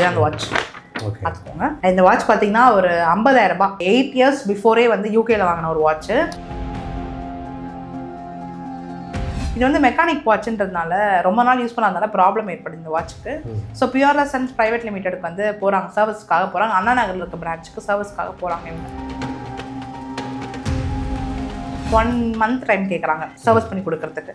இது அந்த வாட்ச் பார்த்துக்கோங்க. இந்த வாட்ச் பார்த்தீங்கன்னா ஒரு 50000 ரூபாய். எயிட் இயர்ஸ் பிஃபோரே வந்து யூகேல வாங்கின ஒரு வாட்ச் இது வந்து மெக்கானிக் வாட்ச்ன்றதுனால ரொம்ப நாள் யூஸ் பண்ணாதனால ப்ராப்ளம் ஏற்படுது இந்த வாட்ச்சுக்கு ஸோ பியூர்லெஸ் அண்ட் ப்ரைவேட் லிமிடெடுக்கு வந்து போகிறாங்க சர்வீஸ்க்காக போகிறாங்க அண்ணா நகரில் இருக்க பிரான்ச்சுக்கு சர்வீஸ்க்காக போகிறாங்க இவங்க. ஒன் மந்த் டைம் கேட்குறாங்க சர்வீஸ் பண்ணி கொடுக்கறதுக்கு.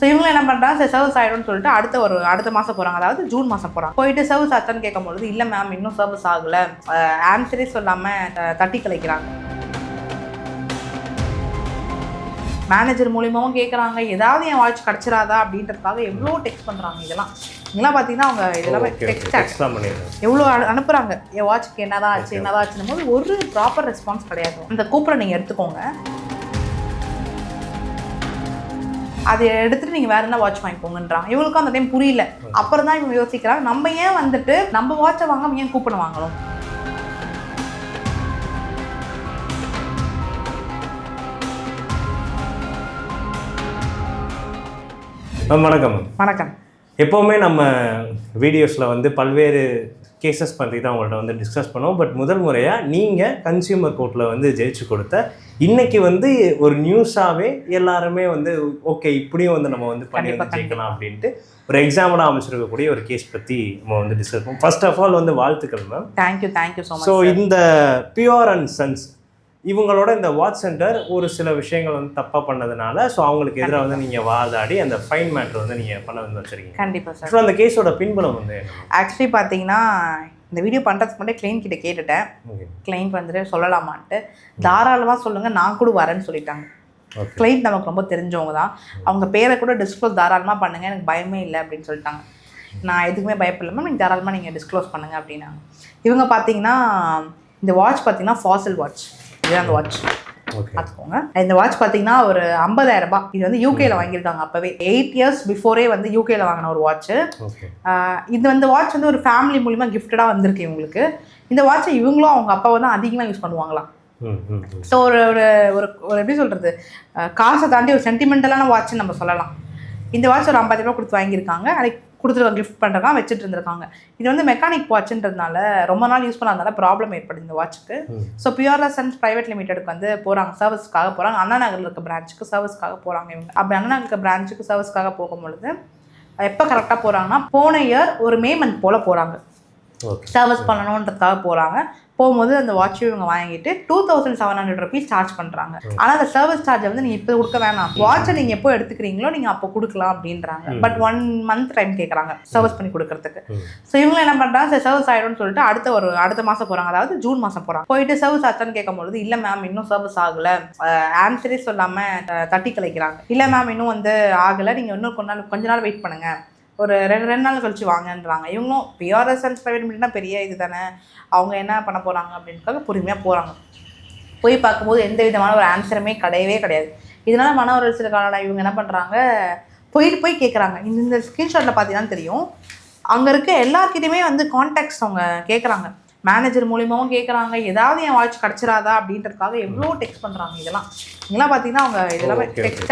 ஸோ இவங்க என்ன பண்ணுறாங்க சரி சர்வீஸ் ஆகிடும்னு சொல்லிட்டு அடுத்த ஒரு அடுத்த மாதம் போகிறாங்க அதாவது ஜூன் மாதம் போகிறாங்க போயிட்டு சர்வீஸ் ஆச்சான்னு கேட்கும்பொழுது இல்லை மேம் இன்னும் சர்வீஸ் ஆகலை. ஆன்சரே சொல்லாமல் தட்டி கலைக்கிறாங்க. மேனேஜர் மூலியமாவும் கேட்குறாங்க ஏதாவது என் வாட்ச் கிடச்சிராதா? அப்படின்றதுக்காக எவ்வளோ டெக்ஸ்ட் பண்ணுறாங்க இதெல்லாம். இதெல்லாம் பார்த்தீங்கன்னா அவங்க இதெல்லாமே டெக்ஸ்ட் எவ்வளோ அனு- அனுப்புறாங்க. என் வாட்ச்க்கு என்னதான் ஆச்சு என்னதான் ஆச்சுன்னும் போது ஒரு ப்ராப்பர் ரெஸ்பான்ஸ் கிடையாது. அந்த கூப்பரை நீங்கள் எடுத்துக்கோங்க. அதை எடுத்துட்டு நீங்கள் வேற என்ன வாட்ச் வாங்கிக்கோங்கன்றாங்க இவங்களுக்கும் அந்த டைம் புரியல. அப்புறம் தான் இவங்க யோசிக்கிறாங்க நம்ம ஏன் வந்துட்டு நம்ம வாட்சை வாங்காம ஏன் கூப்பனை வாங்கணும் மேம் வணக்கம் வணக்கம். எப்போவுமே நம்ம வீடியோஸில் வந்து பல்வேறு கேசஸ் பற்றி தான் உங்கள்ட்ட வந்து டிஸ்கஸ் பண்ணுவோம். பட் முதல் முறையாக நீங்கள் கன்சியூமர் கோர்ட்டில் வந்து ஜெயிச்சு கொடுத்த இன்னைக்கு வந்து ஒரு நியூஸாகவே எல்லாருமே வந்து ஓகே இப்படியும் வந்து நம்ம வந்து பண்ணி வந்து ஜெயிக்கலாம் அப்படின்ட்டு ஒரு எக்ஸாம்பிளாக அமைச்சிருக்கக்கூடிய ஒரு கேஸ் பற்றி நம்ம வந்து டிஸ்கஸ் பண்ணுவோம். ஃபர்ஸ்ட் ஆஃப் ஆல் வந்து வாழ்த்துக்கள் ma'am thank you thank you so so much இந்த பியூர் அண்ட் சன்ஸ் இவங்களோட இந்த வாட்ச் சென்டர் ஒரு சில விஷயங்கள் வந்து தப்பாக பண்ணதுனால ஸோ அவங்களுக்கு எதிராக வந்து நீங்கள் வாதாடி அந்த ஃபைன் மேட்ரு வந்து நீங்கள் பண்ண வந்து வச்சிருக்கீங்க. கண்டிப்பாக சார் ஸோ அந்த கேஸோட பின்புலம் வந்து ஆக்சுவலி பார்த்தீங்கன்னா இந்த வீடியோ பண்ணுறதுக்கு முன்னாடி கிளைண்ட் கிட்ட கேட்டுட்டேன். கிளைண்ட் வந்துட்டு சொல்லலாமான்ட்டு. தாராளமாக சொல்லுங்கள் நான் கூட வரேன்னு சொல்லிட்டாங்க. கிளைண்ட் நமக்கு ரொம்ப தெரிஞ்சவங்க தான். அவங்க பேரை கூட டிஸ்க்ளோஸ் தாராளமாக பண்ணுங்கள் எனக்கு பயமே இல்லை அப்படின்னு சொல்லிட்டாங்க. நான் எதுக்குமே பயப்படலாமல் நீங்கள் தாராளமாக நீங்கள் டிஸ்க்ளோஸ் பண்ணுங்கள் அப்படின்னாங்க. இவங்க பார்த்தீங்கன்னா இந்த வாட்ச் பார்த்தீங்கன்னா ஃபாசில் வாட்ச் இதுதான் அந்த வாட்ச் பார்த்துக்கோங்க. இந்த வாட்ச் பார்த்தீங்கன்னா ஒரு 50000 ரூபாய். இது வந்து யூகேல வாங்கியிருக்காங்க அப்போவே. எயிட் இயர்ஸ் பிஃபோரே வந்து யூகேல வாங்கின ஒரு வாட்ச்சு ஓகே இது வந்து வாட்ச் வந்து ஒரு ஃபேமிலி மூலிமா கிஃப்டடாக வந்திருக்கு இவங்களுக்கு. இந்த வாட்சை இவங்களும் அவங்க அப்பாவை தான் அதிகமாக யூஸ் பண்ணுவாங்களாம். ம் ம் ம். ஸோ ஒரு ஒரு ஒரு ஒரு எப்படி சொல்கிறது காசை தாண்டி ஒரு சென்டிமெண்டலான வாட்ச்னு நம்ம சொல்லலாம். இந்த வாட்ச் ஒரு 50000 ரூபாய் கொடுத்து வாங்கியிருக்காங்க. அதை கொடுத்துருக்காங்க கிஃப்ட் பண்ணுறாங்க வச்சுட்டு இருந்திருக்காங்க. இது வந்து மெக்கானிக் வாட்ச்ன்றதுனால ரொம்ப நாள் யூஸ் பண்ணாதனால ப்ராப்ளம் ஏற்படுது இந்த வாட்ச்சுக்கு. ஸோ பியூர்லெஸ் அண்ட் ப்ரைவேட் லிமிடெடுக்கு வந்து போகிறாங்க சர்வீஸ்க்காக போகிறாங்க அண்ணா நகரில் இருக்க பிரான்ச்சுக்கு சர்வீஸ்க்காக போகிறாங்க இவங்க. அப்படி அண்ணா இருக்க பிரான்ச்சுக்கு சர்வீஸ்க்காக போகும்பொழுது எப்போ கரெக்டாக போகிறாங்கன்னா போன இயர் ஒரு மே மந்த் போல் போகிறாங்க சர்வீஸ் பண்ணணுன்றதுக்காக போகிறாங்க போகும்போது அந்த வாட்ச் இவங்க வாங்கிட்டு two thousand seven hundred rupees charge பண்ணுறாங்க ஆனால் அந்த சர்வீஸ் சார்ஜை வந்து நீங்கள் இப்போ கொடுக்க வேணாம். வாட்சை நீங்கள் எப்போ எடுத்துக்கிறீங்களோ நீங்கள் அப்போ கொடுக்கலாம் அப்படின்றாங்க. பட் ஒன் மந்த் டைம் கேட்குறாங்க சர்வீஸ் பண்ணி கொடுக்கறதுக்கு. ஸோ இவங்க என்ன பண்ணுறாங்க சரி சர்வீஸ் ஆகிடும்னு சொல்லிட்டு அடுத்த ஒரு அடுத்த மாதம் போகிறாங்க அதாவது ஜூன் மாதம் போகிறாங்க போயிட்டு சர்வீஸ் ஆச்சான்னு கேட்கும்பொழுது இல்லை மேம் இன்னும் சர்வீஸ் ஆகலை. ஆன்சரே சொல்லாமல் தட்டி கலைக்கிறாங்க. இல்லை மேம் இன்னும் வந்து ஆகலை. நீங்கள் இன்னும் கொஞ்ச நாள் கொஞ்ச நாள் வெயிட் பண்ணுங்கள் ஒரு ரெண்டு ரெண்டு நாள் கழிச்சு வாங்கன்றாங்க. இவங்களும் பிஆர்எஸ் அண்ட் ப்ரைவேட் மீட்டிங்னா பெரிய இது தானே. அவங்க என்ன பண்ண போகிறாங்க அப்படின்றக்காக பொறுமையாக போகிறாங்க போய் பார்க்கும்போது எந்த விதமான ஒரு ஆன்சருமே கிடையவே கிடையாது. இதனால் மன உளைச்சலுக்கான இவங்க என்ன பண்ணுறாங்க போயிட்டு போய் கேட்குறாங்க இந்த ஸ்க்ரீன்ஷாட்டில் பார்த்தீங்கன்னா தெரியும். அங்கே இருக்க எல்லாருக்கிட்டையுமே வந்து கான்டாக்ட்ஸ் அவங்க கேட்குறாங்க மேனேஜர் மூலியமாவும் கேட்குறாங்க ஏதாவது என் வாட்ச் கிடச்சிராதா அப்படின்றதுக்காக எவ்வளோ டெக்ஸ்ட் பண்ணுறாங்க இதெல்லாம். இதெல்லாம் பார்த்தீங்கன்னா அவங்க இதெல்லாமே டெக்ஸ்ட்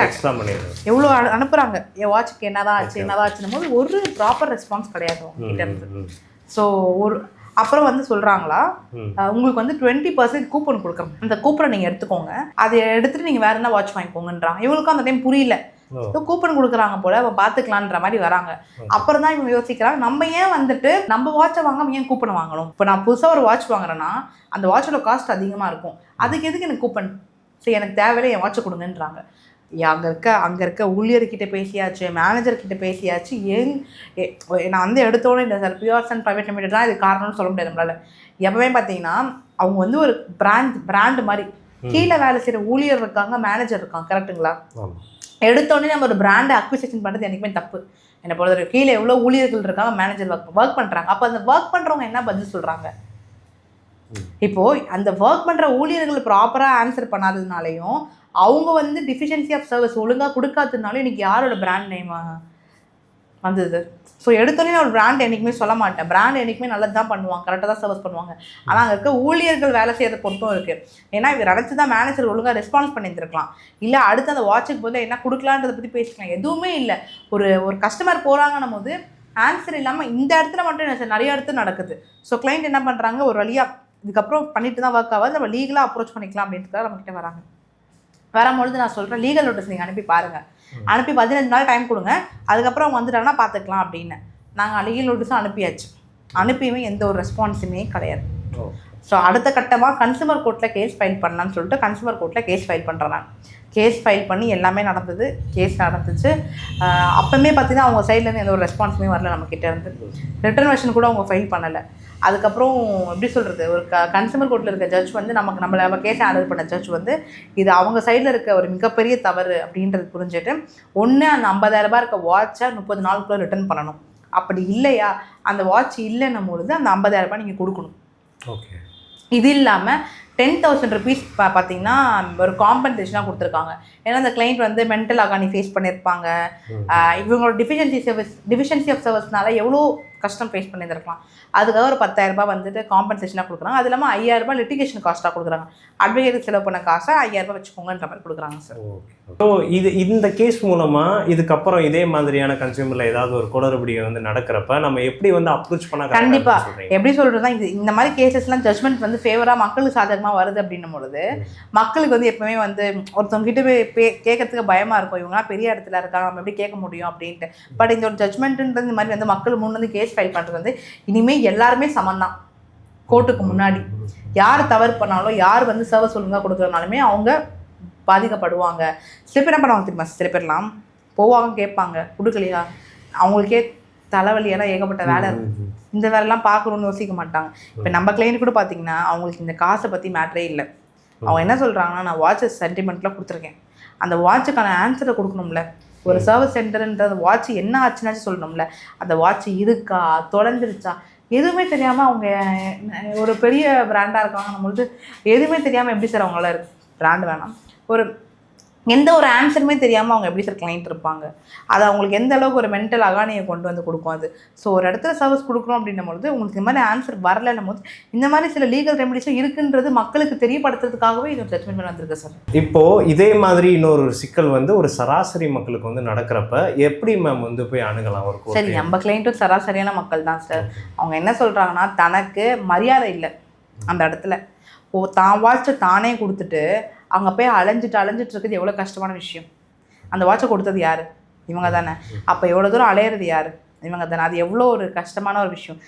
எவ்வளோ அனு- அனுப்புறாங்க. என் வாட்ச்க்கு என்னதான் ஆச்சு என்னதான் ஆச்சுன்னும் போது ஒரு ப்ராப்பர் ரெஸ்பான்ஸ் கிடையாது அவங்க ம் கிட்ட இருந்து. ம், ம். ஸோ ஒரு அப்புறம் வந்து சொல்கிறாங்களா. உங்களுக்கு வந்து டுவெண்ட்டி பர்சன்ட் கூப்பன் கொடுக்குறோம் அந்த கூப்பனை நீங்கள் எடுத்துக்கோங்க. அதை எடுத்துட்டு நீங்கள் வேற என்ன வாட்ச் வாங்கிக்கோங்கன்றாங்க. இவங்களுக்கும் அந்த டைம் புரியல. கூப்பன் கொடுக்குறாங்க போல அவன் பார்த்துக்கலான்ற மாதிரி வராங்க. அப்புறம் தான் இவங்க யோசிக்கிறாங்க நம்ம ஏன் வந்துட்டு நம்ம வாட்சை வாங்காம ஏன் கூப்பனை வாங்கணும்? இப்போ நான் புதுசாக ஒரு வாட்ச் வாங்குறேன்னா அந்த வாட்சோட காஸ்ட் அதிகமாக இருக்கும். அதுக்கு எதுக்கு எனக்கு கூப்பன்? சரி எனக்கு தேவையில்லை என் வாட்சை கொடுங்கன்றாங்க. அங்கே இருக்க அங்கே இருக்க ஊழியர்கிட்ட பேசியாச்சு மேனேஜர் கிட்ட பேசியாச்சு ஏன் நான் வந்து எடுத்தோன்னே இந்த சார் பியூர்ஸ் அண்ட் ப்ரைவேட் லிமிடெட் தான் இது காரணம்னு சொல்ல முடியாது நம்மளால. எப்பவுமே பார்த்தீங்கன்னா அவங்க வந்து ஒரு பிராண்ட் பிராண்ட் மாதிரி கீழே வேலை செய்கிற ஊழியர் இருக்காங்க மேனேஜர் இருக்காங்க கரெக்ட்டுங்களா ஆமாம் எடுத்தோடனே நம்ம ஒரு பிராண்டை அக்விசேஷன் பண்ணுறது எனக்குமே தப்பு. என்னை பொறுத்த கீழே எவ்வளோ ஊழியர்கள் இருக்காங்க மேனேஜர் ஒர்க் ஒர்க் பண்ணுறாங்க அப்போ அந்த ஒர்க் பண்ணுறவங்க என்ன பதில் சொல்கிறாங்க இப்போ அந்த ஒர்க் பண்ணுற ஊழியர்கள் ப்ராப்பராக ஆன்சர் பண்ணாததுனாலையும் அவங்க வந்து டிஃபிஷியன்சி ஆஃப் சர்வீஸ் ஒழுங்காக கொடுக்காததுனாலும் இன்னைக்கு யாரோட பிராண்ட் நேம் வந்தது. ஸோ எடுத்தோடனே நான் ஒரு பிராண்ட் என்றைக்குமே சொல்ல மாட்டேன். பிராண்ட் என்றைக்குமே நல்லது தான் பண்ணுவாங்க. கரெக்டாக தான் சர்வீஸ் பண்ணுவாங்க. ஆனால் அங்கே இருக்க ஊழியர்கள் வேலை செய்யறதை பொறுத்தும் இருக்குது ஏன்னா இவர் நினச்சி தான் மேனேஜர் ஒழுங்காக ரெஸ்பான்ஸ் பண்ணியிருந்திருக்கலாம். இல்லை அடுத்து அந்த வாட்சுக்கு பதிலாக என்ன கொடுக்கலான்றதை பற்றி பேசிக்கலாம். எதுவுமே இல்லை. ஒரு ஒரு கஸ்டமர் போகிறாங்கன்னும் போது ஆன்சர் இல்லாமல் இந்த இடத்துல மட்டும் என்ன நிறைய இடத்துல நடக்குது. ஸோ கிளைண்ட் என்ன பண்ணுறாங்க ஒரு வழியாக இதுக்கப்புறம் பண்ணிட்டு தான் ஒர்க் ஆகாது நம்ம லீகலாக அப்ரோச் பண்ணிக்கலாம் அப்படின்றதுக்காக நம்மக்கிட்ட வராங்க. வரும்பொழுது நான் சொல்கிறேன் லீகல் நோட்டீஸ் நீங்கள் அனுப்பி பாருங்கள் அனுப்பி பதினஞ்சு நாள் டைம் கொடுங்க. அதுக்கப்புறம் அவங்க வந்துட்டாங்கன்னா பார்த்துக்கலாம் அப்படின்னு. நாங்கள் லீகல் நோட்டீஸும் அனுப்பியாச்சு. அனுப்பியுமே எந்த ஒரு ரெஸ்பான்ஸுமே கிடையாது. ஸோ அடுத்த கட்டமாக கன்சூமர் கோர்ட்டில் கேஸ் ஃபைல் பண்ணலான்னு சொல்லிட்டு கன்சூமர் கோர்ட்டில் கேஸ் ஃபைல் பண்ணுறேன் நான். கேஸ் ஃபைல் பண்ணி எல்லாமே நடந்தது. கேஸ் நடந்துச்சு. ஆஹ் அப்பவுமே பார்த்தீங்கன்னா அவங்க சைட்லேருந்து எந்த ஒரு ரெஸ்பான்ஸுமே வரல நம்மக்கிட்ட இருந்து. ரிட்டர்ன் வெர்ஷன் கூட அவங்க ஃபைல் பண்ணலை. அதுக்கப்புறம் எப்படி சொல்கிறது ஒரு க கன்சூமர் கோர்ட்டில் இருக்க ஜட்ஜ் வந்து நமக்கு நம்மளை நம்ம கேஸ் ஹேண்டில் பண்ண ஜட்ஜ் வந்து இது அவங்க சைடில் இருக்க ஒரு மிகப்பெரிய தவறு அப்படின்றது புரிஞ்சுட்டு ஒன்று அந்த 50000 ரூபாய் இருக்க வாட்சை முப்பது நாளுக்குள்ளே ரிட்டர்ன் பண்ணணும். அப்படி இல்லையா? அந்த வாட்ச் இல்லைன்னும் பொழுது அந்த 50000 ரூபாய் நீங்கள் கொடுக்கணும். ஓகே இது இல்லாமல் டென் தௌசண்ட் ருபீஸ் பா பார்த்தீங்கன்னா ஒரு காம்பன்சேஷனாக கொடுத்துருக்காங்க. ஏன்னா அந்த கிளைண்ட் வந்து மென்டல் அகானி ஃபேஸ் பண்ணியிருப்பாங்க இவங்களோட டிஃபிஷியன்சி சர்வீஸ் டிஃபிஷியன்சி ஆஃப் சர்வீஸ்னால எவ்வளோ கஷ்டம் ஃபேஸ் பண்ணியிருந்திருக்கலாம். அதுக்காக ஒரு 10000 ரூபாய் வந்துட்டு காம்பன்சேஷனாக கொடுக்குறாங்க. அது இல்லாமல் 5000 ரூபாய் லிட்டிகேஷன் காஸ்ட்டாக கொடுக்குறாங்க. அட்வொகேட் செலவு பண்ண காசை 5000 ரூபாய் வச்சுக்கோங்கன்ற மாதிரி கொடுக்குறாங்க சார் ஓகே ஸோ இது இந்த கேஸ் மூலமா இதுக்கப்புறம் இதே மாதிரியான கன்சியூமர்ல ஏதாவது ஒரு குளறுபடி வந்து நடக்கிறப்ப நம்ம எப்படி வந்து அப்ரோச் பண்ண correct ஆ கண்டிப்பா. இருக்கும்னு சொல்றீங்க? எப்படி சொல்றதுன்னா இது இந்த மாதிரி கேசஸ்லாம் ஜட்மெண்ட் வந்து ஃபேவராக மக்களுக்கு சாதகமாக வருது அப்படின்னும் பொழுது மக்களுக்கு வந்து எப்பவுமே வந்து ஒருத்தவங்க கிட்ட போய் கேட்கறதுக்கு பயமா இருக்கும். இவங்கலாம் பெரிய இடத்துல இருக்காங்க நம்ம எப்படி கேட்க முடியும் அப்படின்ட்டு. பட் இந்த ஒரு ஜட்மெண்ட்ன்றது இந்த மாதிரி வந்து மக்கள் முன் வந்து கேஸ் ஃபைல் பண்ணுறது வந்து இனிமேல் எல்லாருமே சமந்தான். கோர்ட்டுக்கு முன்னாடி. யார் தவறு பண்ணாலும் யார் வந்து சர்வஸ் ஒழுங்காக கொடுக்குறனாலுமே அவங்க பாதிக்கப்படுவாங்க. சில பேர் என்ன பண்ணுவாங்க தெரியுமா? சில பேர்லாம் போவாங்க கேட்பாங்க. கொடுக்கலையா? அவங்களுக்கே தலைவலியெல்லாம் ஏகப்பட்ட வேலை இருக்கும் இந்த வேலைலாம் பார்க்கணும்னு யோசிக்க மாட்டாங்க. இப்போ நம்ம கிளைண்ட் கூட பார்த்தீங்கன்னா அவங்களுக்கு இந்த காசை பற்றி மேட்ரே இல்லை. அவங்க என்ன சொல்கிறாங்கன்னா நான் வாட்சஸ் சென்டிமெண்ட்லாம் கொடுத்துருக்கேன். அந்த வாட்சுக்கான ஆன்சரை கொடுக்கணும்ல. ஒரு சர்வீஸ் சென்டர்ன்ற வாட்ச் என்ன ஆச்சுன்னாச்சும் சொல்லணும்ல. அந்த வாட்ச் இருக்கா? தொலைஞ்சிருச்சா? எதுவுமே தெரியாமல் அவங்க ஒரு பெரிய பிராண்டாக இருக்காங்க பொழுது எதுவுமே தெரியாமல் எப்படி சார் அவங்களால இருக்கு பிராண்ட் வேணாம்? ஒரு எந்த ஒரு ஆன்சருமே தெரியாமல் அவங்க எப்படி சார் கிளைண்ட் இருப்பாங்க? அது அவங்களுக்கு எந்த அளவுக்கு ஒரு மென்டல் அகானியை கொண்டு வந்து கொடுக்கும் அது? ஸோ ஒரு இடத்துல சர்வீஸ் கொடுக்குறோம் அப்படின்னும் பொழுது உங்களுக்கு இந்த மாதிரி ஆன்சர் வரலன்னும் போது இந்த மாதிரி சில லீகல் ரெமடிஸும் இருக்குன்றது மக்களுக்கு தெரியப்படுத்துறதுக்காகவே இது ஜட்மெண்ட் வந்திருக்கு சார் இப்போ இதே மாதிரி இன்னொரு சிக்கல் வந்து ஒரு சராசரி மக்களுக்கு வந்து நடக்கிறப்ப எப்படி மேம் வந்து போய் அணுகலாம் ஒரு சரி நம்ம கிளைண்ட்டும் சராசரியான மக்கள் தான் சார் அவங்க என்ன சொல்கிறாங்கன்னா தனக்கு மரியாதை இல்லை அந்த இடத்துல. ஓ தான் வாட்சை தானே கொடுத்துட்டு அங்கே போய் அலைஞ்சிட்டு அலைஞ்சிட்டு இருக்குது எவ்வளோ கஷ்டமான விஷயம். அந்த வாட்சை கொடுத்தது யார்? இவங்க தானே அப்போ எவ்வளோ தூரம் அலையிறது யார்? இவங்க தானே அது எவ்வளோ ஒரு கஷ்டமான ஒரு விஷயம்.